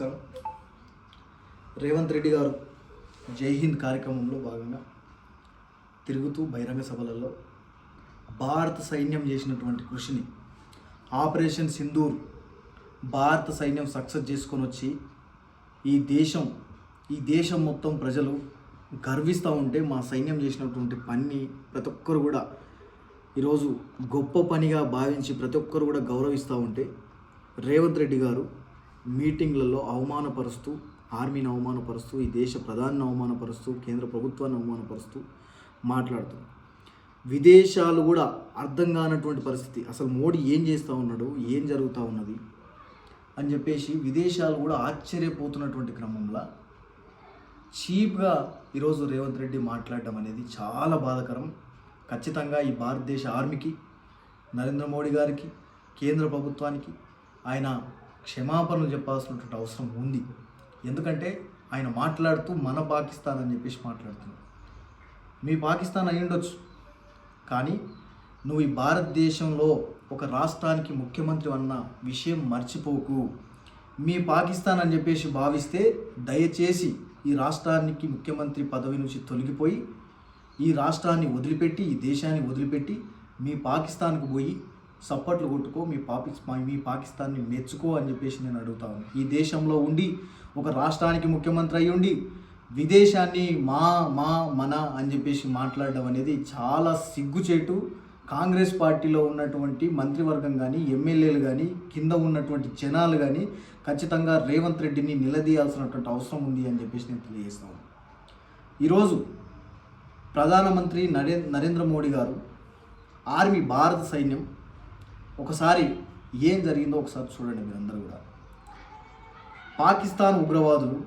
నమస్కారం. రేవంత్ రెడ్డి గారు జై హింద్ కార్యక్రమంలో భాగంగా తిరుగుతూ బహిరంగ సభలలో భారత సైన్యం చేసినటువంటి కృషిని ఆపరేషన్ సింధూర్ భారత సైన్యం సక్సెస్ చేసుకొని వచ్చి ఈ దేశం ఈ దేశం మొత్తం ప్రజలు గర్విస్తూ ఉంటే మా సైన్యం చేసినటువంటి పని ప్రతి ఒక్కరు కూడా ఈరోజు గొప్ప పనిగా భావించి ప్రతి ఒక్కరు కూడా గౌరవిస్తూ ఉంటే రేవంత్ రెడ్డి గారు మీటింగ్లలో అవమానపరుస్తూ ఆర్మీని అవమానపరుస్తూ ఈ దేశ ప్రధాని అవమానపరుస్తూ కేంద్ర ప్రభుత్వాన్ని అవమానపరుస్తూ మాట్లాడుతుంది విదేశాలు కూడా అర్థం కానటువంటి పరిస్థితి. అసలు మోడీ ఏం చేస్తూ ఉన్నాడు? ఏం జరుగుతూ ఉన్నది? అని చెప్పేసి విదేశాలు కూడా ఆశ్చర్యపోతున్నటువంటి క్రమంలో చీప్గా ఈరోజు రేవంత్ రెడ్డి మాట్లాడడం అనేది చాలా బాధాకరం. ఖచ్చితంగా ఈ భారతదేశ ఆర్మీకి నరేంద్ర మోడీ గారికి కేంద్ర ప్రభుత్వానికి ఆయన క్షమాపణలు చెప్పాల్సినటువంటి అవసరం ఉంది. ఎందుకంటే ఆయన మాట్లాడుతూ మన పాకిస్తాన్ అని చెప్పేసి మాట్లాడుతున్నాడు. మీ పాకిస్తాన్ అయి ఉండొచ్చు. కానీ నువ్వు ఈ భారతదేశంలో ఒక రాష్ట్రానికి ముఖ్యమంత్రి అన్న విషయం మర్చిపోకు. మీ పాకిస్తాన్ అని చెప్పేసి భావిస్తే దయచేసి ఈ రాష్ట్రానికి ముఖ్యమంత్రి పదవి నుంచి తొలగిపోయి ఈ రాష్ట్రాన్ని వదిలిపెట్టి ఈ దేశాన్ని వదిలిపెట్టి మీ పాకిస్తాన్కు పోయి సప్పట్లు కొట్టుకో మీ పాపి మీ పాకిస్తాన్ని మెచ్చుకో అని చెప్పేసి నేను అడుగుతాను ఈ దేశంలో ఉండి ఒక రాష్ట్రానికి ముఖ్యమంత్రి అయి ఉండి విదేశాన్ని మా మా మన అని చెప్పేసి మాట్లాడడం అనేది చాలా సిగ్గుచేటు. కాంగ్రెస్ పార్టీలో ఉన్నటువంటి మంత్రివర్గం కానీ ఎమ్మెల్యేలు కానీ కింద ఉన్నటువంటి జనాలు కానీ ఖచ్చితంగా రేవంత్ రెడ్డిని నిలదీయాల్సినటువంటి అవసరం ఉంది అని చెప్పేసి నేను తెలియజేస్తాను ఈరోజు ప్రధానమంత్రి నరే నరేంద్ర మోడీ గారు ఆర్మీ భారత సైన్యం ఒకసారి ఏం జరిగిందో ఒకసారి చూడండి మీరందరూ కూడా. పాకిస్తాన్ ఉగ్రవాదులు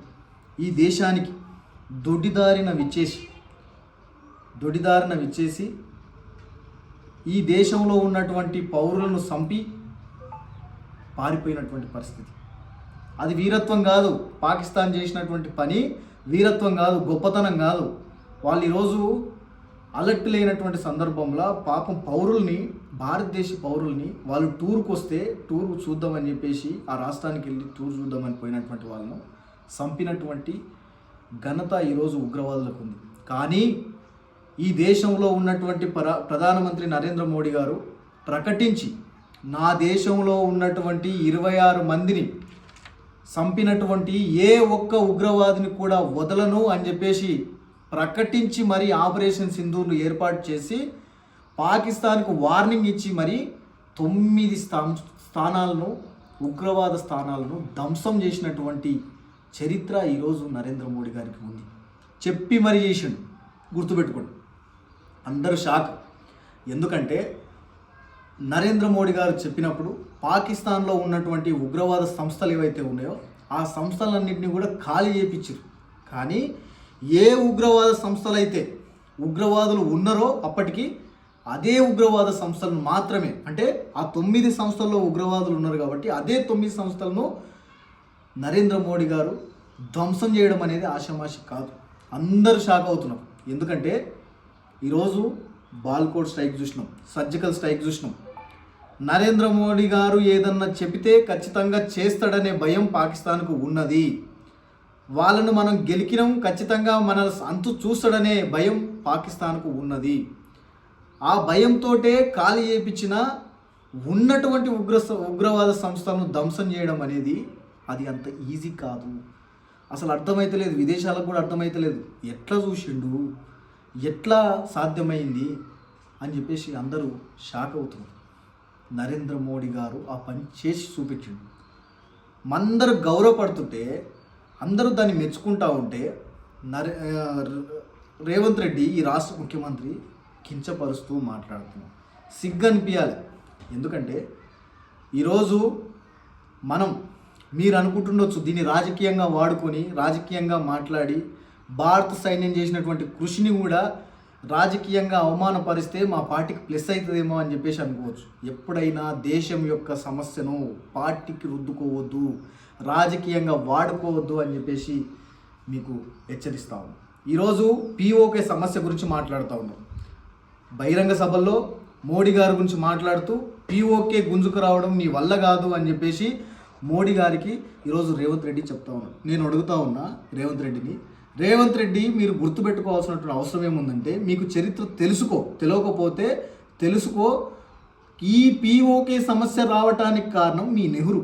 ఈ దేశానికి దొడ్డిదారిన విచ్చేసి దొడిదారిన విచ్చేసి ఈ దేశంలో ఉన్నటువంటి పౌరులను చంపి పారిపోయినటువంటి పరిస్థితి. అది వీరత్వం కాదు. పాకిస్తాన్ చేసినటువంటి పని వీరత్వం కాదు గొప్పతనం కాదు. వాళ్ళు ఈరోజు అలర్ట్ లేనటువంటి సందర్భంలో పాపం పౌరుల్ని భారతదేశ పౌరుల్ని వాళ్ళు టూర్కి వస్తే టూర్ చూద్దామని చెప్పేసి ఆ రాష్ట్రానికి వెళ్ళి టూర్ చూద్దామని పోయినటువంటి వాళ్ళను చంపినటువంటి ఘనత ఈరోజు ఉగ్రవాదులకు ఉంది కానీ ఈ దేశంలో ఉన్నటువంటి ప్ర ప్రధానమంత్రి నరేంద్ర మోడీ గారు ప్రకటించి నా దేశంలో ఉన్నటువంటి ఇరవై ఆరు మందిని చంపినటువంటి ఏ ఒక్క ఉగ్రవాదిని కూడా వదలను అని చెప్పేసి ప్రకటించి మరి ఆపరేషన్ సింధూర్ను ఏర్పాటు చేసి పాకిస్తాన్కు వార్నింగ్ ఇచ్చి మరి తొమ్మిది స్థా స్థానాలను ఉగ్రవాద స్థానాలను ధ్వంసం చేసినటువంటి చరిత్ర ఈరోజు నరేంద్ర మోడీ గారికి ఉంది. చెప్పి మరి చేసిండు. గుర్తుపెట్టుకోండి. అందరూ షాక్. ఎందుకంటే నరేంద్ర మోడీ గారు చెప్పినప్పుడు పాకిస్తాన్లో ఉన్నటువంటి ఉగ్రవాద సంస్థలు ఏవైతే ఉన్నాయో ఆ సంస్థలన్నింటినీ కూడా ఖాళీ చేయించారు కానీ ఏ ఉగ్రవాద సంస్థలైతే ఉగ్రవాదులు ఉన్నారో అప్పటికి అదే ఉగ్రవాద సంస్థలను మాత్రమే అంటే ఆ తొమ్మిది సంస్థల్లో ఉగ్రవాదులు ఉన్నారు కాబట్టి అదే తొమ్మిది సంస్థలను నరేంద్ర మోడీ గారు ధ్వంసం చేయడం అనేది ఆషామాషి కాదు. అందరూ షాక్ అవుతున్నారు. ఎందుకంటే ఈరోజు బాల్కోట్ స్ట్రైక్ చూసినాం సర్జికల్ స్ట్రైక్ చూసినాం. నరేంద్ర మోడీ గారు ఏదన్నా చెబితే ఖచ్చితంగా చేస్తాడనే భయం పాకిస్తాన్కు ఉన్నది. వాళ్ళను మనం గెలికినాం ఖచ్చితంగా మన అంతు చూస్తాడనే భయం పాకిస్తాన్కు ఉన్నది. ఆ భయంతోటే ఖాళీ చేయించిన ఉన్నటువంటి ఉగ్ర ఉగ్రవాద సంస్థలను ధ్వంసం చేయడం అనేది అది అంత ఈజీ కాదు. అసలు అర్థమైతలేదు విదేశాలకు కూడా అర్థమైతలేదు. ఎట్లా చూసిండు? ఎట్లా సాధ్యమైంది? అని చెప్పేసి అందరూ షాక్ అవుతున్నారు. నరేంద్ర మోడీ గారు ఆ పని చేసి చూపించిండు. మందరు గౌరవపడుతుంటే అందరూ దాన్ని మెచ్చుకుంటా ఉంటే నరే రేవంత్ రెడ్డి ఈ రాష్ట్ర ముఖ్యమంత్రి కించపరుస్తూ మాట్లాడుతున్నాం. సిగ్గు అనిపించాలి ఎందుకంటే ఈరోజు మనం మీరు అనుకుంటుండొచ్చు దీన్ని రాజకీయంగా వాడుకొని రాజకీయంగా మాట్లాడి భారత సైన్యం చేసినటువంటి కృషిని కూడా రాజకీయంగా అవమానపరిస్తే మా పార్టీకి ప్లస్ అవుతుందేమో అని చెప్పేసి అనుకోవచ్చు. ఎప్పుడైనా దేశం యొక్క సమస్యను పార్టీకి రుద్దుకోవద్దు రాజకీయంగా వాడుకోవద్దు అని చెప్పేసి మీకు హెచ్చరిస్తాము ఈరోజు పీఓకే సమస్య గురించి మాట్లాడుతూ ఉన్నాం. బహిరంగ సభల్లో మోడీ గారి గురించి మాట్లాడుతూ పీఓకే గుంజుకు రావడం నీ వల్ల కాదు అని చెప్పేసి మోడీ గారికి ఈరోజు రేవంత్ రెడ్డి చెప్తా ఉన్నాను నేను అడుగుతా ఉన్నా రేవంత్ రెడ్డిని రేవంత్ రెడ్డి మీరు గుర్తుపెట్టుకోవాల్సినటువంటి అవసరం ఏముందంటే మీకు చరిత్ర తెలుసుకో తెలియకపోతే తెలుసుకో ఈ పీఓకే సమస్య రావటానికి కారణం మీ నెహ్రూ.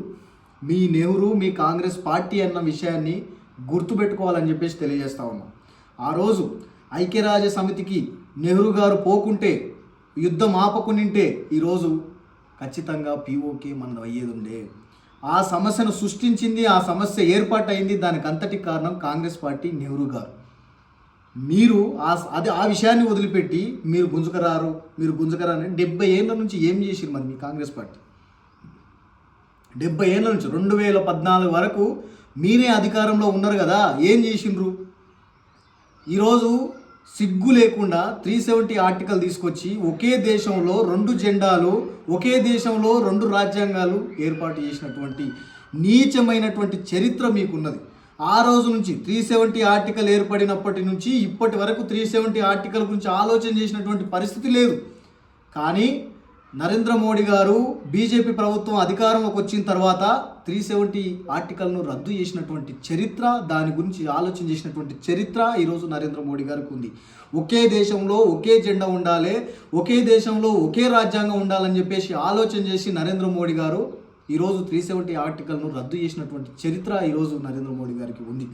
మీ నెహ్రూ మీ కాంగ్రెస్ పార్టీ అన్న విషయాన్ని గుర్తుపెట్టుకోవాలని చెప్పేసి తెలియజేస్తా ఉన్నాం. ఆ రోజు ఐక్యరాజ్య సమితికి నెహ్రూ గారు పోకుంటే యుద్ధం ఆపకునింటే ఈరోజు ఖచ్చితంగా పీఓకే మనది అయ్యేది ఉండే ఆ సమస్యను సృష్టించింది ఆ సమస్య ఏర్పాటైంది దానికి అంతటి కారణం కాంగ్రెస్ పార్టీ నెహ్రూ గారు. మీరు ఆ అది ఆ విషయాన్ని వదిలిపెట్టి మీరు గుంజుకరారు మీరు గుంజుకరారని డెబ్బై ఏళ్ళ నుంచి ఏం చేసిరు మరి మీ కాంగ్రెస్ పార్టీ? డెబ్బై ఏళ్ళ నుంచి రెండు వేల పద్నాలుగు వరకు మీరే అధికారంలో ఉన్నారు కదా ఏం చేసిండ్రు ఈరోజు సిగ్గు లేకుండా త్రీ సెవెంటీ ఆర్టికల్ తీసుకొచ్చి ఒకే దేశంలో రెండు జెండాలు ఒకే దేశంలో రెండు రాజ్యాంగాలు ఏర్పాటు చేసినటువంటి నీచమైనటువంటి చరిత్ర మీకున్నది. ఆ రోజు నుంచి త్రీ సెవెంటీ ఆర్టికల్ ఏర్పడినప్పటి నుంచి ఇప్పటి వరకు త్రీ సెవెంటీ ఆర్టికల్ గురించి ఆలోచన చేసినటువంటి పరిస్థితి లేదు. కానీ నరేంద్ర మోడీ గారు బీజేపీ ప్రభుత్వం అధికారంలోకి వచ్చిన తర్వాత త్రీ సెవెంటీ ఆర్టికల్ను రద్దు చేసినటువంటి చరిత్ర దాని గురించి ఆలోచన చేసినటువంటి చరిత్ర ఈరోజు నరేంద్ర మోడీ గారికి ఉంది. ఒకే దేశంలో ఒకే జెండా ఉండాలి ఒకే దేశంలో ఒకే రాజ్యాంగం ఉండాలని చెప్పేసి ఆలోచన చేసి నరేంద్ర మోడీ గారు ఈరోజు త్రీ సెవెంటీ ఆర్టికల్ను రద్దు చేసినటువంటి చరిత్ర ఈరోజు నరేంద్ర మోడీ గారికి ఉంది.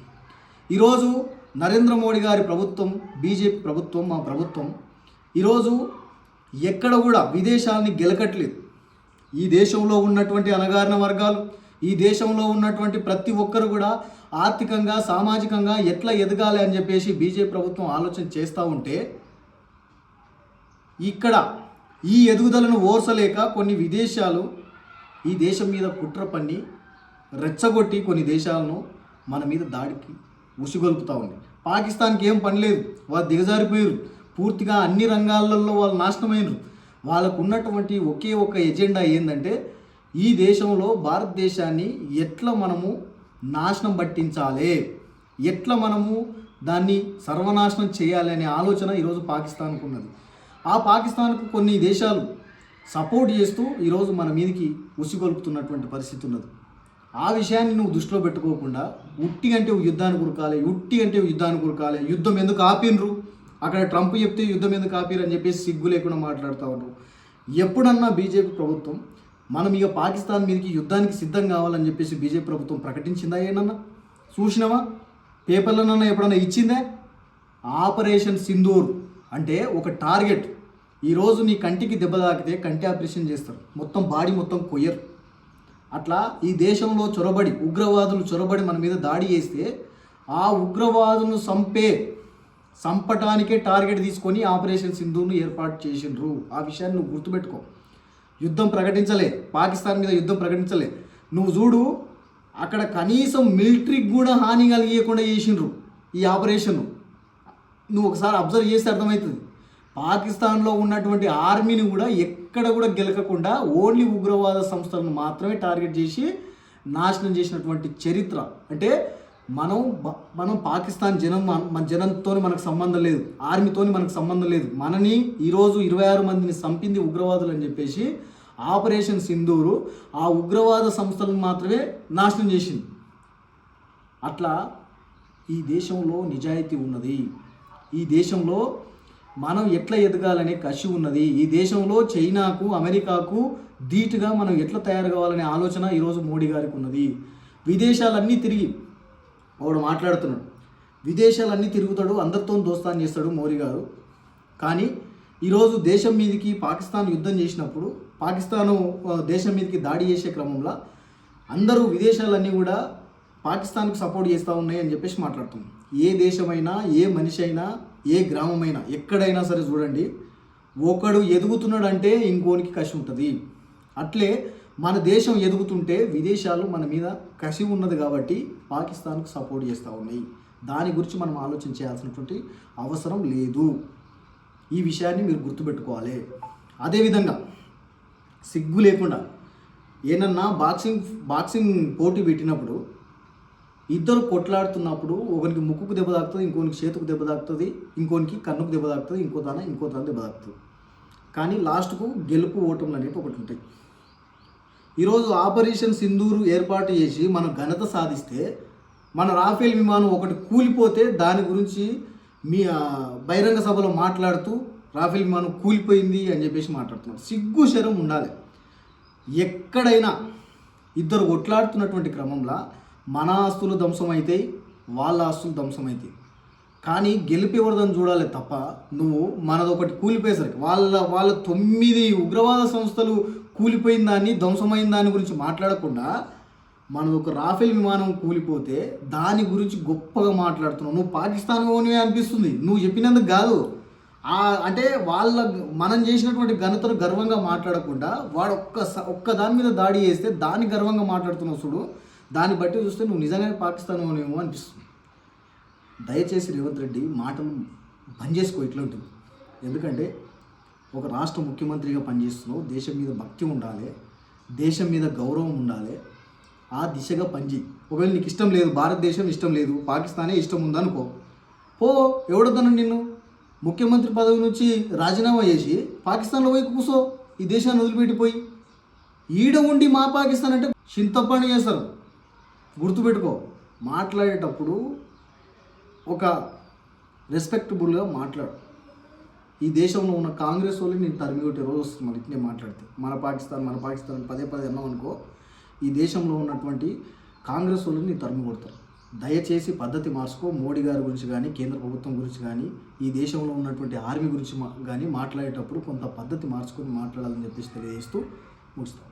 ఈరోజు నరేంద్ర మోడీ గారి ప్రభుత్వం బీజేపీ ప్రభుత్వం మా ప్రభుత్వం ఈరోజు ఎక్కడ కూడా విదేశాలని గెలకట్లేదు. ఈ దేశంలో ఉన్నటువంటి అనగారిన వర్గాలు ఈ దేశంలో ఉన్నటువంటి ప్రతి ఒక్కరు కూడా ఆర్థికంగా సామాజికంగా ఎట్లా ఎదగాలి అని చెప్పేసి బీజేపీ ప్రభుత్వం ఆలోచన చేస్తూ ఉంటే ఇక్కడ ఈ ఎదుగుదలను ఓర్చలేక కొన్ని విదేశాలు ఈ దేశం మీద కుట్ర పన్ని రెచ్చగొట్టి కొన్ని దేశాలను మన మీద దాడికి ఉసిగొలుపుతూ ఉంది. పాకిస్తాన్కి ఏం పని లేదు. వారు దిగజారిపోయారు. పూర్తిగా అన్ని రంగాలలో వాళ్ళు నాశనమైనరు. వాళ్ళకు ఉన్నటువంటి ఒకే ఒక ఎజెండా ఏంటంటే ఈ దేశంలో భారతదేశాన్ని ఎట్లా మనము నాశనం పట్టించాలి? ఎట్లా మనము దాన్ని సర్వనాశనం చేయాలి అనే ఆలోచన ఈరోజు పాకిస్తాన్కు ఉన్నది ఆ పాకిస్తాన్కు కొన్ని దేశాలు సపోర్ట్ చేస్తూ ఈరోజు మన మీదకి ఉసిగొలుపుతున్నటువంటి పరిస్థితి ఉన్నది ఆ విషయాన్ని నువ్వు దృష్టిలో పెట్టుకోకుండా ఉట్టి అంటే యుద్ధానికి ఉరకాలి ఉట్టి అంటే యుద్ధానికి ఉరకాలి యుద్ధం ఎందుకు ఆపినరు? అక్కడ ట్రంప్ చెప్తే యుద్ధం ఎందుకు ఆపిరు అని చెప్పేసి సిగ్గు లేకుండా మాట్లాడుతూ ఉన్నారు ఎప్పుడన్నా బీజేపీ ప్రభుత్వం మనం ఇక పాకిస్తాన్ మీదకి యుద్ధానికి సిద్ధం కావాలని చెప్పేసి బీజేపీ ప్రభుత్వం ప్రకటించిందా ఏనన్నా చూసినావా? పేపర్లనన్నా ఎప్పుడన్నా ఇచ్చిందే? ఆపరేషన్ సింధూర్ అంటే ఒక టార్గెట్. ఈరోజు నీ కంటికి దెబ్బ తాకితే కంటి ఆపరేషన్ చేస్తారు. మొత్తం బాడీ మొత్తం కొయ్యరు. అట్లా ఈ దేశంలో చొరబడి ఉగ్రవాదులు చొరబడి మన మీద దాడి చేస్తే ఆ ఉగ్రవాదులను చంపే చంపటానికే టార్గెట్ తీసుకొని ఆపరేషన్ సింధును ఏర్పాటు చేసిండ్రు. ఆ విషయాన్ని నువ్వు గుర్తుపెట్టుకో. యుద్ధం ప్రకటించలే. పాకిస్తాన్ మీద యుద్ధం ప్రకటించలే. నువ్వు చూడు అక్కడ కనీసం మిలిటరీకి కూడా హాని కలిగేయకుండా చేసిండ్రు ఈ ఆపరేషన్ నువ్వు ఒకసారి అబ్జర్వ్ చేస్తే అర్థమవుతుంది. పాకిస్తాన్లో ఉన్నటువంటి ఆర్మీని కూడా ఎక్కడ కూడా గెలకకుండా ఓన్లీ ఉగ్రవాద సంస్థలను మాత్రమే టార్గెట్ చేసి నాశనం చేసినటువంటి చరిత్ర. అంటే మనం మనం పాకిస్తాన్ జనం మన- జనంతో మనకు సంబంధం లేదు ఆర్మీతో మనకు సంబంధం లేదు. మనని ఈరోజు ఇరవై ఆరు మందిని చంపింది ఉగ్రవాదులు అని చెప్పేసి ఆపరేషన్ సింధూరు ఆ ఉగ్రవాద సంస్థలను మాత్రమే నాశనం చేసింది. అట్లా ఈ దేశంలో నిజాయితీ ఉన్నది. ఈ దేశంలో మనం ఎట్లా ఎదగాలనే కసి ఉన్నది. ఈ దేశంలో చైనాకు అమెరికాకు ధీటుగా మనం ఎట్లా తయారు కావాలనే ఆలోచన ఈరోజు మోడీ గారికి ఉన్నది. విదేశాలన్నీ తిరిగి వాడు మాట్లాడుతున్నాడు. విదేశాలన్నీ తిరుగుతాడు అందరితో దోస్తాన్ చేస్తాడు మోరీ గారు. కానీ ఈరోజు దేశం మీదకి పాకిస్తాన్ యుద్ధం చేసినప్పుడు పాకిస్తాను దేశం మీదకి దాడి చేసే క్రమంలో అందరూ విదేశాలన్నీ కూడా పాకిస్తాన్కు సపోర్ట్ చేస్తూ ఉన్నాయి అని చెప్పేసి మాట్లాడుతున్నాం. ఏ దేశమైనా ఏ మనిషి అయినా ఏ గ్రామమైనా ఎక్కడైనా సరే చూడండి ఒకడు ఎదుగుతున్నాడంటే ఇంకోనికి కసి ఉంటుంది. అట్లే మన దేశం ఎదుగుతుంటే విదేశాలు మన మీద కసి ఉన్నది కాబట్టి పాకిస్తాన్కు సపోర్ట్ చేస్తూ ఉన్నాయి. దాని గురించి మనం ఆలోచన చేయాల్సినటువంటి అవసరం లేదు. ఈ విషయాన్ని మీరు గుర్తుపెట్టుకోవాలి. అదేవిధంగా సిగ్గు లేకుండా ఏనన్నా బాక్సింగ్ బాక్సింగ్ పోటీ పెట్టినప్పుడు ఇద్దరు కొట్లాడుతున్నప్పుడు ఒకరికి ముక్కుకు దెబ్బ తాకుతుంది ఇంకోనికి చేతుకు దెబ్బ తాకుతుంది ఇంకోనికి కన్నుకు దెబ్బ తాకుతుంది ఇంకో దాన ఇంకో దాన దెబ్బ తాకుతుంది. కానీ లాస్ట్కు గెలుపు ఓటములు అనేవి ఒకటి ఉంటాయి. ఈరోజు ఆపరేషన్ సింధూరు ఏర్పాటు చేసి మనం ఘనత సాధిస్తే మన రాఫేల్ విమానం ఒకటి కూలిపోతే దాని గురించి మీ బహిరంగ సభలో మాట్లాడుతూ రాఫేల్ విమానం కూలిపోయింది అని చెప్పేసి మాట్లాడుతున్నారు. సిగ్గు శరం ఉండాలి. ఎక్కడైనా ఇద్దరు కొట్లాడుతున్నటువంటి క్రమంలో మన ఆస్తులు ధ్వంసమవుతాయి వాళ్ళ ఆస్తులు ధ్వంసమవుతాయి కానీ గెలిపి చూడాలి తప్ప నువ్వు మనదొకటి కూలిపోయేసరికి వాళ్ళ వాళ్ళ తొమ్మిది ఉగ్రవాద సంస్థలు కూలిపోయిన దాన్ని ధ్వంసమైన దాని గురించి మాట్లాడకుండా మనది ఒక రాఫెల్ విమానం కూలిపోతే దాని గురించి గొప్పగా మాట్లాడుతున్నావు. నువ్వు పాకిస్తాన్ ఓనివే అనిపిస్తుంది. నువ్వు చెప్పినందుకు కాదు. అంటే వాళ్ళ మనం చేసినటువంటి ఘనతను గర్వంగా మాట్లాడకుండా వాడు ఒక్క స- ఒక్క దాని మీద దాడి చేస్తే దాన్ని గర్వంగా మాట్లాడుతున్నావు చూడు. దాన్ని బట్టి చూస్తే నువ్వు నిజంగానే పాకిస్తాన్ ఓనేమో అనిపిస్తుంది. దయచేసి రేవంత్ రెడ్డి మాటలు బంద్ చేసుకో ఇట్లాంటివి ఎందుకంటే ఒక రాష్ట్ర ముఖ్యమంత్రిగా పనిచేస్తున్నావు దేశం మీద భక్తి ఉండాలి దేశం మీద గౌరవం ఉండాలి ఆ దిశగా పనిచేయి. ఒకవేళ నీకు ఇష్టం లేదు భారతదేశం ఇష్టం లేదు పాకిస్తానే ఇష్టం ఉందనుకో పో ఎవడొద్దను నిన్ను? ముఖ్యమంత్రి పదవి నుంచి రాజీనామా చేసి పాకిస్తాన్లో పోయి కూసో ఈ దేశాన్ని వదిలిపెట్టిపోయి. ఈడ ఉండి మా పాకిస్తాన్ అంటే చింతపని చేస్తారు. గుర్తుపెట్టుకో మాట్లాడేటప్పుడు ఒక రెస్పెక్టబుల్గా మాట్లాడు. ఈ దేశంలో ఉన్న కాంగ్రెస్ వాళ్ళు నేను తరిమి రోజు వస్తుంది మన ఇట్నే మాట్లాడితే. మన పాకిస్తాన్ మన పాకిస్తాన్ పదే పదే అన్నాం అనుకో ఈ దేశంలో ఉన్నటువంటి కాంగ్రెస్ వాళ్ళు నేను తరిమి కొడతారు దయచేసి పద్ధతి మార్చుకో. మోడీ గారి గురించి కానీ కేంద్ర ప్రభుత్వం గురించి కానీ ఈ దేశంలో ఉన్నటువంటి ఆర్మీ గురించి మా- కానీ మాట్లాడేటప్పుడు కొంత పద్ధతి మార్చుకొని మాట్లాడాలని చెప్పేసి తెలియజేస్తూ ముగిస్తాను